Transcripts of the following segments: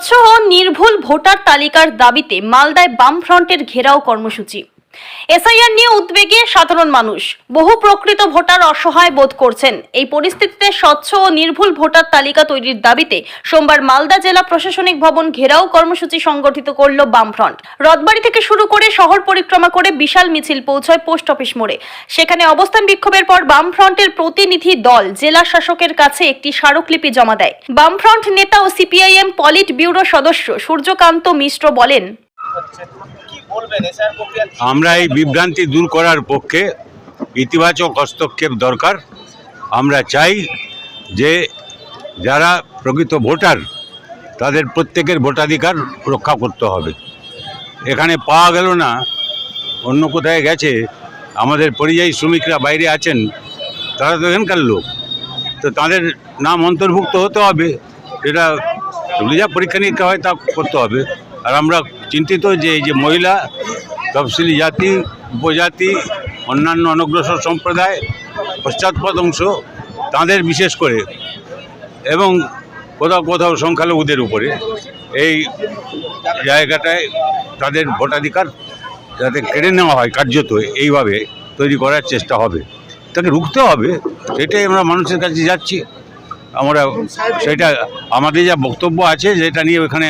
স্বচ্ছ ও নির্ভুল ভোটার তালিকার দাবিতে মালদায় বামফ্রন্টের ঘেরাও কর্মসূচি। এসআইআর নিয়ে উদ্বেগে সাধারণ মানুষ। বহু প্রকৃত ভোটার অসহায় বোধ করছেন। এই পরিস্থিতিতে স্বচ্ছ ও নির্ভুল ভোটার তালিকা তৈরির দাবিতে সোমবার মালদা জেলা প্রশাসনিক ভবন ঘেরাও কর্মসূচি সংগঠিত করল বামফ্রন্ট। রথবাড়ি থেকে শুরু করে শহর পরিক্রমা করে বিশাল মিছিল পৌঁছয় পোস্ট অফিস মোড়ে। সেখানে অবস্থান বিক্ষোভের পর বামফ্রন্টের প্রতিনিধি দল জেলা শাসকের কাছে একটি স্মারকলিপি জমা দেয়। বামফ্রন্ট নেতা ও সিপিআইএম পলিট ব্যুরো সদস্য সূর্যকান্ত মিশ্র বলেন আমরা এই বিভ্রান্তি দূর করার পক্ষে ইতিবাচক হস্তক্ষেপ দরকার। আমরা চাই যে যারা প্রকৃত ভোটার, তাদের প্রত্যেকের ভোটাধিকার রক্ষা করতে হবে। এখানে পাওয়া গেল না, অন্য কোথায় গেছে, আমাদের পরিযায়ী শ্রমিকরা বাইরে আছেন, তারা তো এখানকার লোক। তো তাদের নাম অন্তর্ভুক্ত হতে হবে এটা যা পরীক্ষা নিরীক্ষা হয় তা করতে হবে। আর আমরা চিন্তিত যে এই যে মহিলা, তফসিলি জাতি, উপজাতি, অন্যান্য অনগ্রসর সম্প্রদায়, পশ্চাৎপদ অংশ, তাদের বিশেষ করে এবং কোথাও কোথাও সংখ্যালঘুদের উপরে, এই জায়গাটায় তাদের ভোটাধিকার যাতে কেড়ে নেওয়া হয় কার্যত, এইভাবে তৈরি করার চেষ্টা হবে। তাকে রুখতে হবে সেটাই আমরা মানুষের কাছে যাচ্ছি। আমরা সেটা, আমাদের যা বক্তব্য আছে, যেটা নিয়ে ওখানে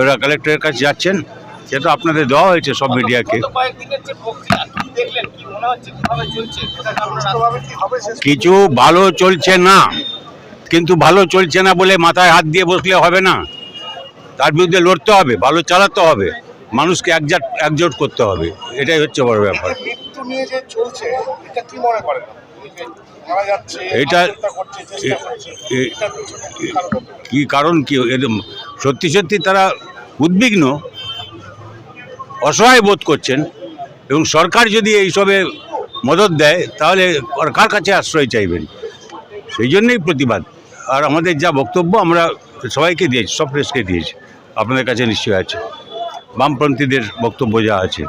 ওরা কালেক্টরের কাছে যাচ্ছেন সেটা আপনাদের দেওয়া হয়েছে সব মিডিয়াকে। গত কয়েকদিনের যে প্রক্রিয়া কি দেখলেন? কি হচ্ছে? কীভাবে চলছে? কোথায় আপনারা কি হবে শেষ কিছু ভালো চলছে না কিন্তু ভালো চলছে না বলে মাথায় হাত দিয়ে বসলে হবে না। তার বিরুদ্ধে লড়তে হবে ভালো চালাতে হবে মানুষকে একজাট একজোট করতে হবে এটাই হচ্ছে বড় ব্যাপার। মৃত্যু নিয়ে যে চলছে এটা কি মনে কারণ? কি কারণ কি? এরকম সত্যি সত্যি তারা উদ্বিগ্ন, অসহায় বোধ করছেন এবং সরকার যদি এইসবে মদত দেয়, তাহলে কার কাছে আশ্রয় চাইবেন। সেই জন্যই প্রতিবাদ। আর আমাদের যা বক্তব্য আমরা সবাইকে দিয়েছি, সব প্রেসকে দিয়েছি। আপনাদের কাছে নিশ্চয় আছে। বামপন্থীদের বক্তব্য যা আছে।